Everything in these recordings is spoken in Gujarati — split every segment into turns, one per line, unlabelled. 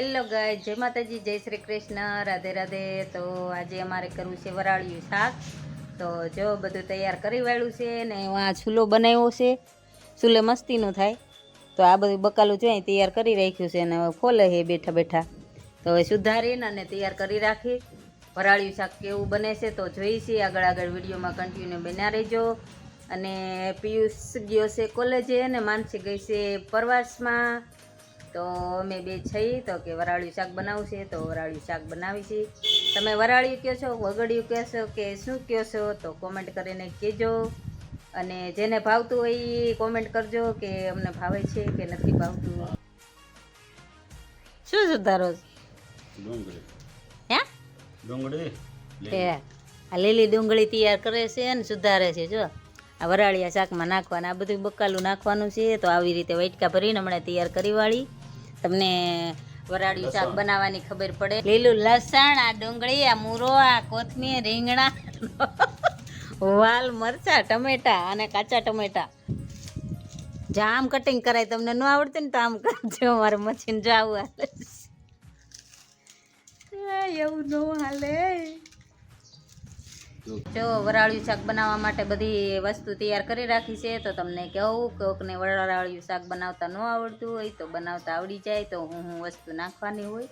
હેલો ગાય જય માતાજી, જય શ્રી કૃષ્ણ, રાધે રાધે. તો આજે અમારે કરવું છે વરાળિયું શાક. તો જો બધું તૈયાર કરી વાળ્યું છે ને આ ચૂલો બનાવ્યો છે. ચૂલે મસ્તીનું થાય. તો આ બધું બકાલું જોઈએ તૈયાર કરી રાખ્યું છે અને હવે ફોલે છે બેઠા બેઠા. તો હવે સુધારીને અને તૈયાર કરી રાખી. વરાળિયું શાક કેવું બને છે તો જોઈશી આગળ આગળ વિડીયોમાં કન્ટિન્યુ બન્યા રહેજો. અને પિયુષ ગયો છે કોલેજે અને માનસી ગઈ છે પ્રવાસમાં. તો અમે બે છીએ. તો કે વરાળ્યું શાક બનાવશે તો વરાળિયું શાક બનાવીશી. તમે વરાળિયું કહો છો વગડ્યું કહેશો કે શું કહો છો તો કોમેન્ટ કરીને કહેજો. અને જેને ભાવતું હોય એ કોમેન્ટ કરજો કે અમને ભાવે છે કે નથી ભાવતું. શું સુધારો?
ડુંગળી.
હે?
ડુંગળી?
તે આ લીલી ડુંગળી તૈયાર કરે છે અને સુધારે છે જો. આ વરાળિયા શાકમાં નાખવાના આ બધું બકાલું નાખવાનું છે તો આવી રીતે વાટકા ભરીને હમણાં તૈયાર કરી વાળી. તમને વરાળ્યું શાક બનાવવાની ખબર પડે. લીલું લસણ આ ડુંગળી આ મૂરો આ કોથમીર રીંગણા વાલ મરચા ટમેટા અને કાચા ટમેટા. જામ આમ કટિંગ કરાય તમને ન આવડતું ને તો આમ કરજો મારે મશીન જો આવું હાલે. એવું ન હાલે. જો વરાળિયું શાક બનાવવા માટે બધી વસ્તુ તૈયાર કરી રાખી છે, તો તમને કહું, કોકને વરાળિયું શાક બનાવતા ન આવડતું હોય, તો બનાવતા આવડી જાય, તો હું હું વસ્તુ નાખવાની હોય,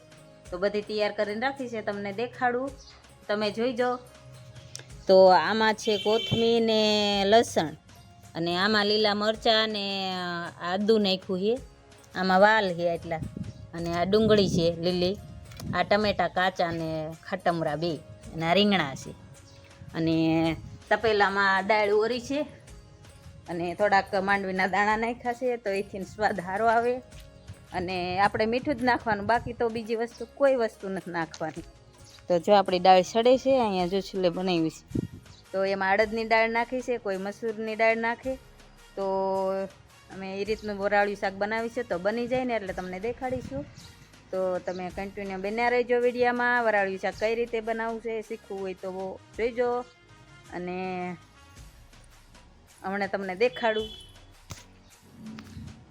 તો બધી તૈયાર કરીને રાખી છે, તમને દેખાડું. તમે જોઈજો તો આમાં છે કોથમીર ને લસણ, અને આમાં લીલા મરચાં ને આદું નાખ્યું છે. આમાં વાલ છે એટલા અને આ ડુંગળી છે લીલી, આ ટમેટા, કાચા ને ખટમરા બે, અને આ રીંગણા છે. અને તપેલામાં દાળ ઓરી છે. અને થોડાક માંડવીના દાણા નાખ્યા છે, તો એથી સ્વાદ સારો આવે. અને આપણે મીઠું જ નાખવાનું, બાકી તો બીજી વસ્તુ, કોઈ વસ્તુ નથી નાખવાની. તો જો આપણી દાળ સડે છે, અહીંયા જો છેલ્લે બનાવી છે. તો એમાં અડદની દાળ નાખી છે, કોઈ મસૂરની દાળ નાખે. તો અમે એ રીતનું બોરાળ્યું શાક બનાવી છે, તો બની જાય ને, એટલે તમને દેખાડીશું. તો તમે કન્ટિન્યુ બન્યા રહેજો વિડીયામાં. વરાળિયું શાક કઈ રીતે બનાવવું છે શીખવું હોય તો જોઈજો. અને હમણાં તમને દેખાડું.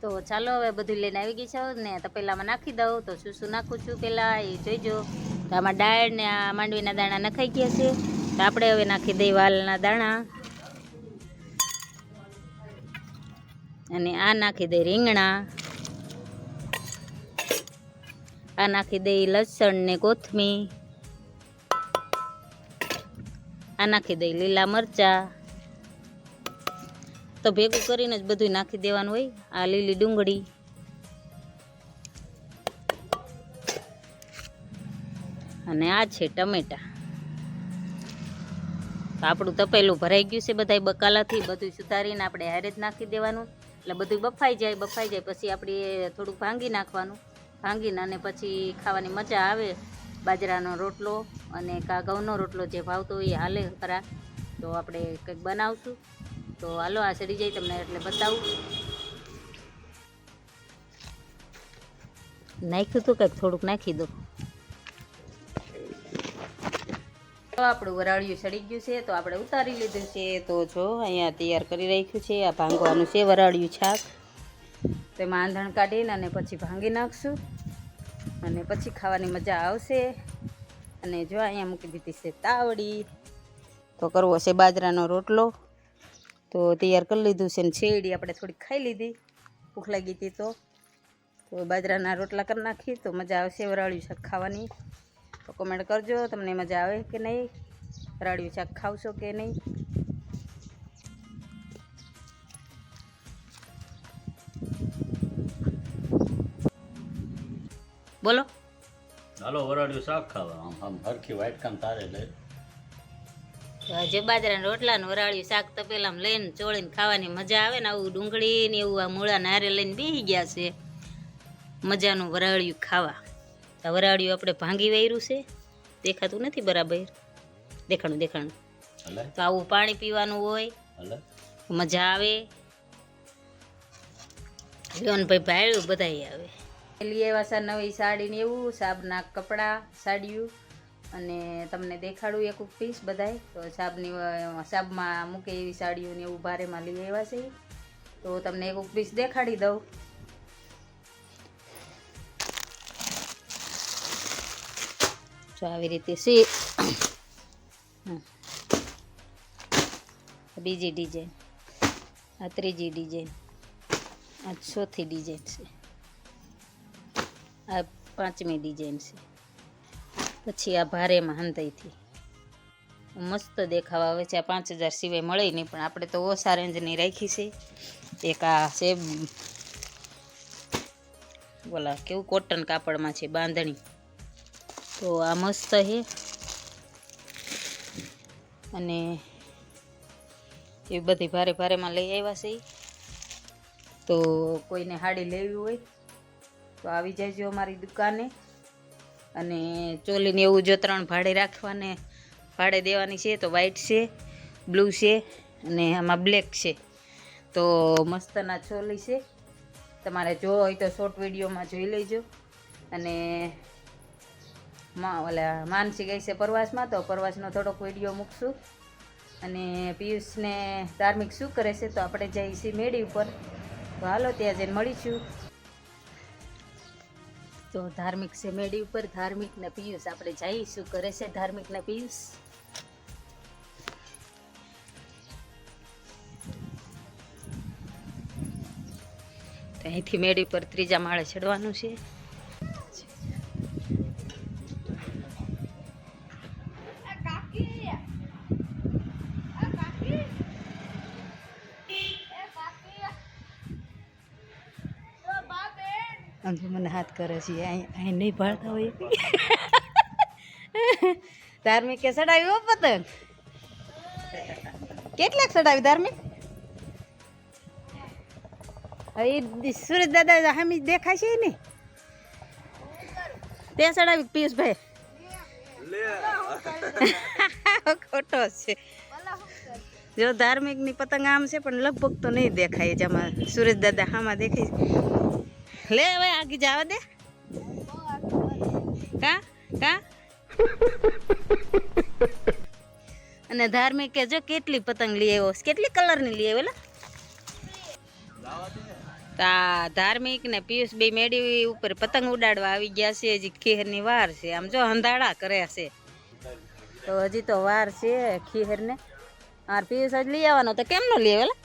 તો ચાલો હવે બધું લઈને આવી ગઈ છે ને તપેલામાં નાખી દઉં. તો શું શું નાખું છું પહેલાં એ જોઈજો. તો આમાં દાળ ને આ માંડવીના દાણા નખાઈ ગયા છે. તો આપણે હવે નાખી દઈએ વાલના દાણા. અને આ નાખી દઈએ રીંગણા. આ નાખી દઈ લસણ ને કોથમી આ નાખી દઈ લીલા મરચા. તો ભેગું કરીને જ બધું નાખી દેવાનું હોય, આ લીલી ડુંગળી. અને આ છે ટમેટા. તો આપણું તપેલું ભરાઈ ગયું છે બધા બકાલાથી બધું સુધારીને આપણે હારે જ નાખી દેવાનું. એટલે બધું બફાઈ જાય બફાઈ જાય, પછી આપણે થોડુંક ભાંગી નાખવાનું. ભાંગીને અને પછી ખાવાની મજા આવે. બાજરાનો રોટલો અને કા ઘઉંનો રોટલો જે ભાવતો હોય એ હાલે ખરા. તો આપણે કંઈક બનાવશું. તો હાલો, આ સડી જાય તમને એટલે બતાવું. નાખ્યું તો કંઈક થોડુંક નાખી દો. તો આપણું વરાળિયું સડી ગયું છે, તો આપણે ઉતારી લીધું છે. તો જો, અહીંયા તૈયાર કરી રાખ્યું છે. આ ભાંગવાનું છે વરાળિયું છાક તેમાં આંધણ કાઢીને અને પછી ભાંગી નાખશું. અને પછી ખાવાની મજા આવશે. અને જો અહીંયા મૂકી દીધી છે તાવડી. તો કરવો છે બાજરાનો રોટલો. તો તૈયાર કરી લીધું છે ને શેરડી આપણે થોડીક ખાઈ લીધી. ભૂખ લાગી હતી તો. તો બાજરાના રોટલા કરી નાખી. તો મજા આવશે વરાળ્યું શાક ખાવાની. તો કોમેન્ટ કરજો તમને મજા આવે કે નહીં. વરાળ્યું શાક ખાવશો કે નહીં. બોલો.
હાલો વરાળિયું શાક ખાવા. આમ આમ હરખી વાઇટ કામ તારે લે.
જે બાજરાના રોટલા ને વરાળિયું શાક તપેલામાં લઈને ચોળીને ખાવાની મજા આવે ને આવું ડુંગળી ને એવું આ મૂળા નારે લઈને બેસી ગયા છે. મજાનું વરાળિયું ખાવા. તો વરાળિયું આપણે ભાંગી વૈરું છે. દેખાતું નથી બરાબર. દેખાણું દેખાણું. તો આવું પાણી પીવાનું હોય. મજા આવે. ભાઈ ભાડ્યું બધાય આવે. લઈ આવ્યા છે નવી સાડી ને એવું, સાબના કપડાં, સાડીયું. અને તમને દેખાડું એક પીસ બધાય. તો સાબની સાબમાં મૂકે એવી સાડીઓ ને એવું ભારેમાં લઈ આવ્યા છે તો તમને એક પીસ દેખાડી દઉં. જો આવી રીતે છે. બીજી ડિઝાઇન આ ત્રીજી ડિઝાઇન આ ચોથી ડિઝાઇન છે. આ પાંચમી ડિઝાઇન છે. પછી આ ભારેમાં હંતાઈથી મસ્ત દેખાવા આવે છે. આ પાંચ હજાર સિવાય મળે નહીં, પણ આપણે તો ઓછા રેન્જની રાખી છે. એક આ છે બોલા કેવું કોટન કાપડમાં છે, બાંધણી. તો આ મસ્ત છે. અને એ બધી ભારે ભારેમાં લઈ આવ્યા છે. તો કોઈને હાડી લેવી હોય તો આવી જજો અમારી દુકાને. અને ચોલીને એવું જો ત્રણ ભાડે રાખવાને, ભાડે દેવાની છે તો વ્હાઈટ છે બ્લુ છે અને આમાં બ્લેક છે. તો મસ્તના ચોલી છે. તમારે જો હોય તો શોર્ટ વિડીયોમાં જોઈ લેજો. અને ઓલા માનસી ગઈ છે પ્રવાસમાં તો પ્રવાસનો થોડોક વીડિયો મૂકશું. અને પિયુષને ધાર્મિક શું કરે છે તો આપણે જઈએ છીએ મેળી ઉપર. તો હાલો ત્યાં જઈને મળીશું. તો ધાર્મિક છે. મેળી ઉપર ધાર્મિક ને પિયુષ આપણે જઈશું કરે છે ધાર્મિક ને પિયુષ? તો અહીંથી મેળી પર ત્રીજા માળે ચડવાનું છે. આમ જો મને હાથ કરે છે અહીં નહીં ભાળતા હોય. ધાર્મિક કે સડાવી હો પતંગ. કેટલાક સડાવી ધાર્મિક? હવે સુરજ દાદા હામી દેખાય છે ને. તે સડાવી પિયુષભાઈ. ખોટો છે. જો ધાર્મિકની પતંગ આમ છે, પણ લગભગ તો નહીં દેખાય જેમાં સુરજ દાદા હામાં દેખાય છે. લે હવે આગી જવા દે. કા? કા? અને ધાર્મિક જો કેટલી પતંગ લઈ આવ્યો. કેટલી કલરની લઈ આવ્યો? તા ધાર્મિક ને પિયુષ બે મેડી ઉપર પતંગ ઉડાડવા આવી ગયા છે. હજી ખીહરની વાર છે. આમ જો હંધાડા કરે છે. તો હજી તો વાર છે ખીહરને આ પિયુષ જ લઈ આવવાનો તો કેમ નો લઈ આવેલા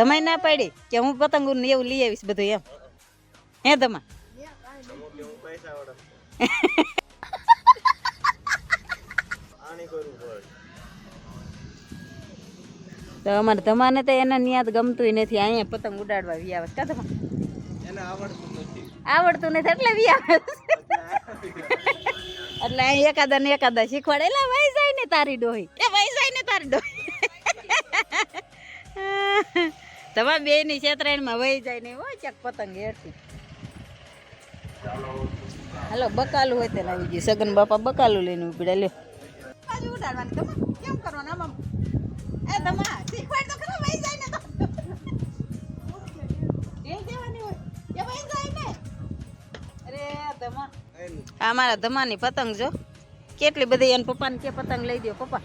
તમે ના પાડી કે હું પતંગો ને એવું લઈ આવીશ બધું એમ. હે તમા તો અમારે તમારે તો એના નિયાદ ગમતું નથી અહીંયા પતંગ ઉડાડવા વી આવે. કા તમા આવડતું નથી. એટલે વી આવે એટલે અહીં એકાદા ને એકાદા શીખવાડે. એટલે વહી જાય ને તારી ડોહી. એ વહી જાય ને તારી ડોહી. તમારા બે ની છેતરાયણમાં વહી જાય ને હોય ચક પતંગ હેરથી. હાલો, બકાલું હોય તે લાવી ગયું સગન બાપા બકાલું લઈને ઉપડે બાજુ ઉડાડવાની. અરે, આ મારા ધમાની પતંગ જો. કેટલી બધી એને પપ્પાને કે પતંગ લઈ દો પપ્પા.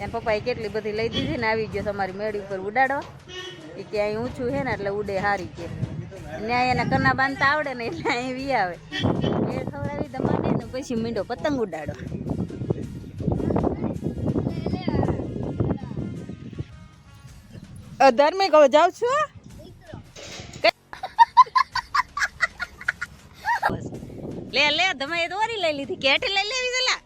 એને પપ્પાએ કેટલી બધી લઈ દીધી ને આવી ગયો તમારી મેળી ઉપર ઉડાડવા. એ કે અહીં ઊંચું છે ને એટલે ઉડે હારી કે. ન્યાય એના કરના બાંધતા આવડે ને એટલે અહીં વી આવે. એ ખવડાવી દમાડે ને પછી મીંડો પતંગ ઉડાડો. ધાર્મિક હવે જાઉં છું લે લે તમે દોરી લઈ લીધી. કેટી લઈ લેવી છે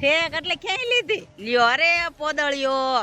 ઠેક એટલે ક્યાંય લીધી. લ્યો અરે પોદળિયો.